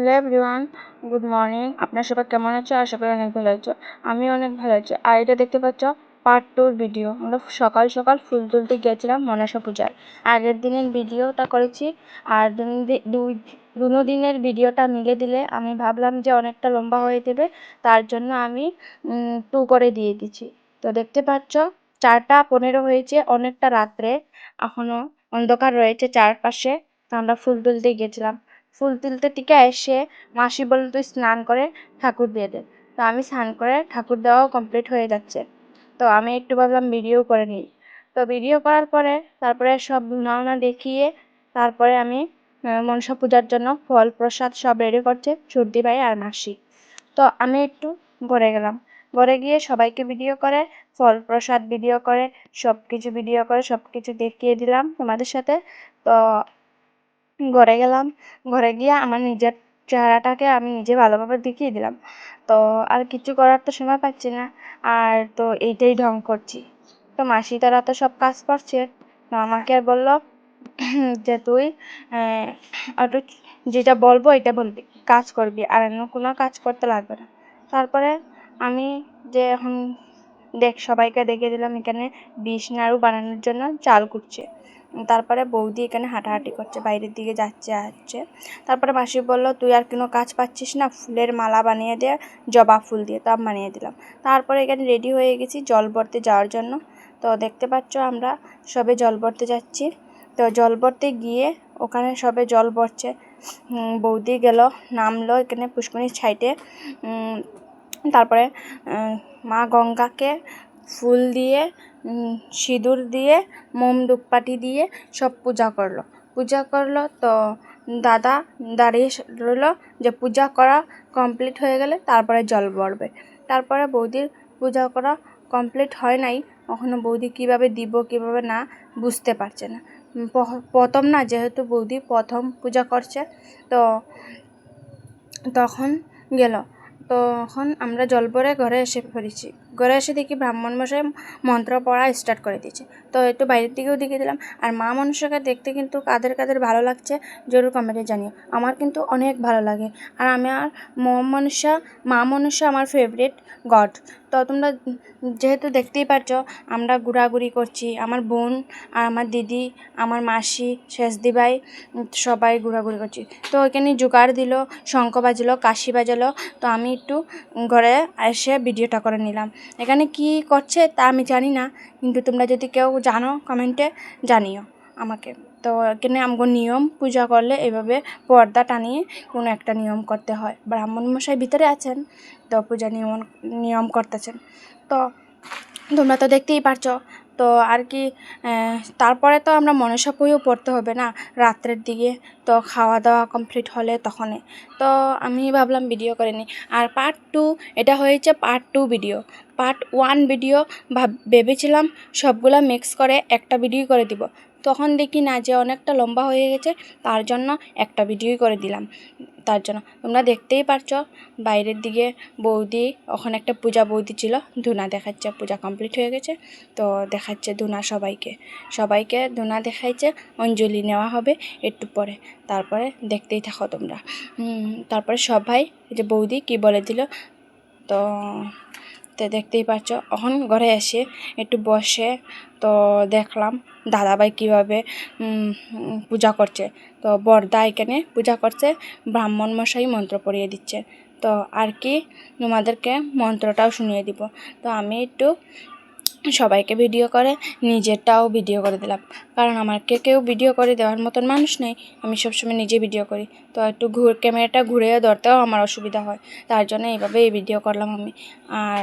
Hello everyone, good morning. আপনার সবাই কেমন আছো? আর করি অনেক ভালো আছো। আমি অনেক ভালো আছি। আর এটা দেখতে পাচ্ছ পার্ট টুর ভিডিও আমরা সকাল সকাল ফুল তুলতে গিয়েছিলাম মনসা পূজার। আগের দিনের ভিডিওটা করেছি, আর দুই- দুনো দিনের ভিডিওটা মিলে দিলে আমি ভাবলাম যে অনেকটা লম্বা হয়ে যাবে, তার জন্য আমি টু করে দিয়ে দিচ্ছি। তো দেখতে পাচ্ছ, চারটা পনেরো হয়েছে, অনেকটা রাত্রে এখনও অন্ধকার রয়েছে চারপাশে। তো আমরা ফুল তুলতে গেছিলাম ফুল তুলতে টিকে এসে মাসি বলল, তুই স্নান করে ঠাকুর দিয়ে দে। তো আমি স্নান করে ঠাকুর দেওয়াও কমপ্লিট হয়ে যাচ্ছে। তো আমি একটু ভাবলাম ভিডিও করে নিই। তো ভিডিও করার পরে তারপরে সব নাওনা দেখিয়ে তারপরে আমি মনসা পূজার জন্য ফল প্রসাদ সব রেডি করছে, সর্দি ভাই আর মাসি। তো আমি একটু ঘরে গেলাম। ঘরে গিয়ে সবাইকে ভিডিও করে, ফল প্রসাদ ভিডিও করে সব কিছু ভিডিও করে সব কিছু দেখিয়ে দিলাম তোমাদের সাথে। তো ঘরে গেলাম, ঘরে গিয়ে আমার নিজের চেহারাটাকে আমি নিজে ভালোভাবে দেখিয়ে দিলাম। তো আর কিছু করার তো সময় পাচ্ছি না, আর তো এইটাই ঢং করছি। তো মাসি তারা তো সব কাজ করছে, তো আমাকে আর বলল, যে তুই যেটা বলব এটা বলবি, কাজ করবি, আর অন্য কোনো কাজ করতে লাগবে না। তারপরে আমি যে এখন দেখ, সবাইকে দেখে দিলাম এখানে বিষ নাড়ু বানানোর জন্য চাল কুটছে। তারপরে বৌদি এখানে হাঁটাহাঁটি করছে বাইরের দিকে যাচ্ছে আসছে। তারপরে মাসি বলল তুই আর কোনো কাজ পাচ্ছিস না ফুলের মালা বানিয়ে দে জবা ফুল দিয়ে। তো বানিয়ে দিলাম। তারপরে এখানে রেডি হয়ে গেছি জল ভরতে যাওয়ার জন্য। তো দেখতে পাচ্ছ আমরা সবে জল ভরতে যাচ্ছি। তো জল ভরতে গিয়ে ওখানে সবে জল ভরছে। বৌদি গেল নামলো এখানে পুষ্করিণীর উম, তারপরে মা গঙ্গাকে ফুল দিয়ে সিঁদুর দিয়ে, মোম ধূপকাঠি দিয়ে সব পূজা করল। পূজা করল তো দাদা দাঁড়িয়ে রইল যে পূজা করা কমপ্লিট হয়ে গেলে তারপরে জল পড়বে তারপরে বৌদির পূজা করা কমপ্লিট হয় নাই এখনও বৌদি কীভাবে দিব, কীভাবে না বুঝতে পারছে না। প্রথম না, যেহেতু বৌদি প্রথম পূজা করছে, তো তখন গেল। তখন আমরা জল ভরে ঘরে এসে পড়েছি। ঘরে এসে দেখি ব্রাহ্মণ মশাই মন্ত্র পড়া স্টার্ট করে দিয়েছে। তো একটু বাইরের দিকেও দেখে দিলাম। আর মা মনুষ্যকে দেখতে কিন্তু কাদের কাদের ভালো লাগছে, জরুর কমেন্টে জানিও। আমার কিন্তু অনেক ভালো লাগে। আর আমার মম মনুষ্যা মা মনুষ্যা আমার ফেভারিট গড তো তোমরা যেহেতু দেখতেই পাচ্ছ আমরা ঘোরাঘুরি করছি। আমার বোন, আর আমার দিদি, আমার মাসি শেষদি ভাই সবাই ঘোরাঘুরি করছি। তো ওইখানে জোগাড় দিল, শঙ্খ বাজলো, কাশি বাজালো। তো আমি একটু ঘরে এসে ভিডিওটা করে নিলাম। এখানে কি করছে তা আমি জানি না, কিন্তু তোমরা যদি কেউ জানো কমেন্টে জানিও আমাকে। তো এখানে আমগো নিয়ম, পূজা করলে এভাবে পর্দা টানিয়ে কোনো একটা নিয়ম করতে হয়। ব্রাহ্মণ মশাই ভিতরে আছেন, তো পূজা নিয়ম নিয়ম করতেছেন। তো তোমরা তো দেখতেই পারছ তো আর কি তারপরে তো আমরা মনসা পুজো পড়তে হবে না রাত্রের দিকে। তো খাওয়া দাওয়া কমপ্লিট হলে তখনই। তো আমি ভাবলাম ভিডিও করে নিই। আর পার্ট টু এটা হয়েছে part two video part one video ভাব, ভেবেছিলাম সবগুলা মিক্স করে একটা ভিডিও করে দিব। তখন দেখি না যে অনেকটা লম্বা হয়ে গেছে, তার জন্য একটা ভিডিওই করে দিলাম। তার জন্য, তোমরা দেখতেই পারছ, বাইরের দিকে বৌদি, ওখানে একটা পূজা বৌদি ছিল, ধুনা দেখাচ্ছে, পূজা কমপ্লিট হয়ে গেছে, তো দেখাচ্ছে ধুনা সবাইকে। সবাইকে ধুনা দেখাইছে, অঞ্জলি নেওয়া হবে একটু পরে, তারপরে দেখতেই থাকো তোমরা। তারপরে সবাই যে বৌদি কি বলে দিল, তো তো দেখতেই পাচ্ছ এখন ঘরে এসে একটু বসে তো দেখলাম দাদাভাই কীভাবে পূজা করছে। তো বর্দা এখানে পূজা করছে, ব্রাহ্মণ মশাই মন্ত্র পড়িয়ে দিচ্ছে। তো আর কি তোমাদেরকে মন্ত্রটাও শুনিয়ে দিব। তো আমি একটু সবাইকে ভিডিও করে, নিজেরটাও ভিডিও করে দিলাম। কারণ আমাকে কেউ ভিডিও করে দেওয়ার মতন মানুষ নেই, আমি সবসময় নিজে ভিডিও করি। তো একটু ঘুর, ক্যামেরাটা ঘুরে ধরতেও আমার অসুবিধা হয়, তার জন্য এইভাবে এই ভিডিও করলাম আমি। আর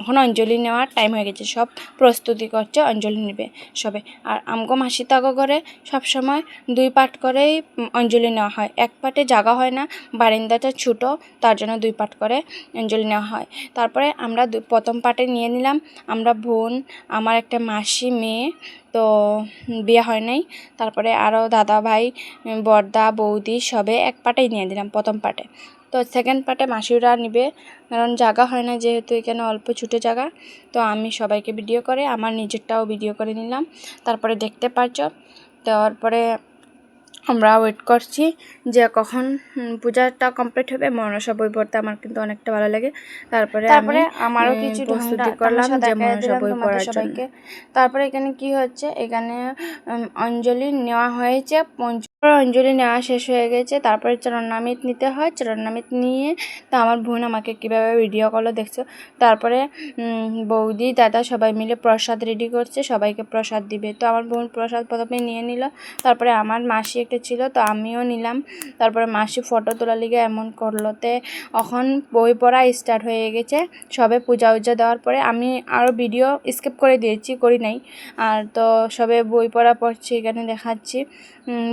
এখন অঞ্জলি নেওয়ার টাইম হয়ে গেছে, সব প্রস্তুতি করছে, অঞ্জলি নেবে সবে। আর আমগো মাসি তাগো ঘরে সবসময় দুই পাট করেই অঞ্জলি নেওয়া হয়। এক পাটে জাগা হয় না, বারিন্দাটা ছোটো, তার জন্য দুই পাট করে অঞ্জলি নেওয়া হয়। তারপরে আমরা প্রথম পাটে নিয়ে নিলাম। আমরা বোন, আমার একটা মাসি, মেয়ে তো বিয়ে হয় নাই। তারপরে আরও দাদা ভাই বর্দা বৌদি সবে এক পাটেই নিয়ে দিলাম প্রথম পাটে। তো সেকেন্ড পার্টে মাসিরা নিবে। কারণ জায়গা হয় না যেহেতু এখানে অল্প ছোটো জায়গা। তো আমি সবাইকে ভিডিও করে, আমার নিজেরটাও ভিডিও করে নিলাম। তারপরে দেখতে পারছ। তারপরে আমরা ওয়েট করছি যে কখন পূজাটা কমপ্লিট হবে। মনসা বই পড়তে আমার কিন্তু অনেকটা ভালো লাগে। তারপরে তারপরে আমারও কিছু প্রস্তুতি করলাম যে মনসা বই পড়ার জন্য। তারপরে এখানে কি হচ্ছে? এখানে অঞ্জলি নেওয়া হয়েছে পঞ্চ অঞ্জলি নেওয়া শেষ হয়ে গেছে। তারপরে চরণামিত নিতে হয়। চরণামিত নিয়ে তো আমার বোন আমাকে কীভাবে ভিডিও করল দেখছ। তারপরে বৌদি, দাদা সবাই মিলে প্রসাদ রেডি করছে। সবাইকে প্রসাদ দিবে। তো আমার বোন প্রসাদ প্রথমে নিয়ে নিল। তারপরে আমার মাসি একটা ছিল, তো আমিও নিলাম। তারপরে মাসি ফটো তোলার লিগে এমন করলোতে এখন বই পড়া স্টার্ট হয়ে গেছে। সবে পূজা উজা দেওয়ার পরে আমি আরও ভিডিও স্কিপ করে দিয়েছি, করি নাই। আর তো সবে বই পড়া পড়ছি, এখানে দেখাচ্ছি।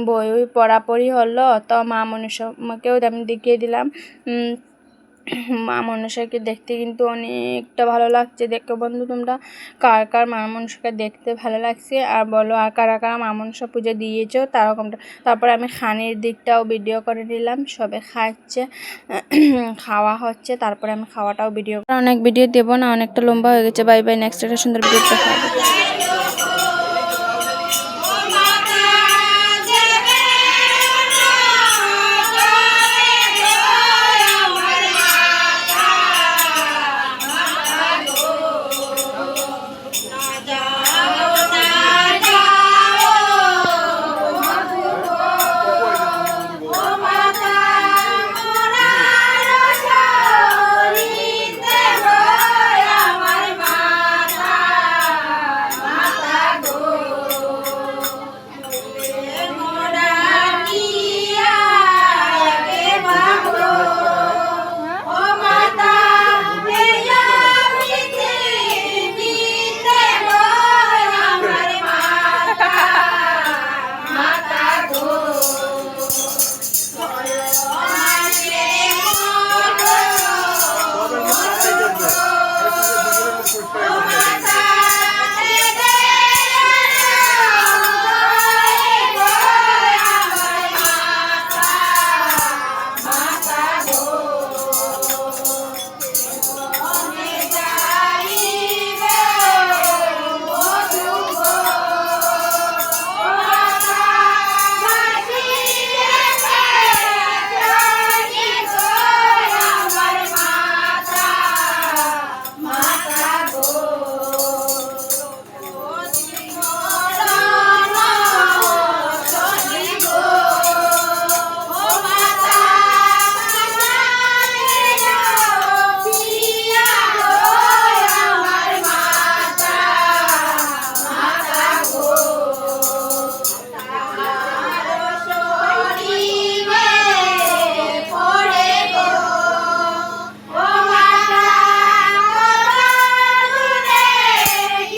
বই পড়া পড়ি হলো, তো মা মনুষ্যকেও আমি দেখিয়ে দিলাম। মা মনসাকে দেখতে কিন্তু অনেকটা ভালো লাগছে। দেখো বন্ধু, তোমরা কার কার মা মনসাকে দেখতে ভালো লাগছে? আর বলো, আর কারা কারা মা মনসা পুজো দিয়েছ তারকমটা তারপরে আমি খানির দিকটাও ভিডিও করে নিলাম, সবে খাচ্ছে, খাওয়া হচ্ছে, তারপরে আমি খাওয়াটাও ভিডিও অনেক ভিডিও দেবো না, অনেকটা লম্বা হয়ে গেছে। বাই বাই নেক্সট একটা সুন্দর ভিডিও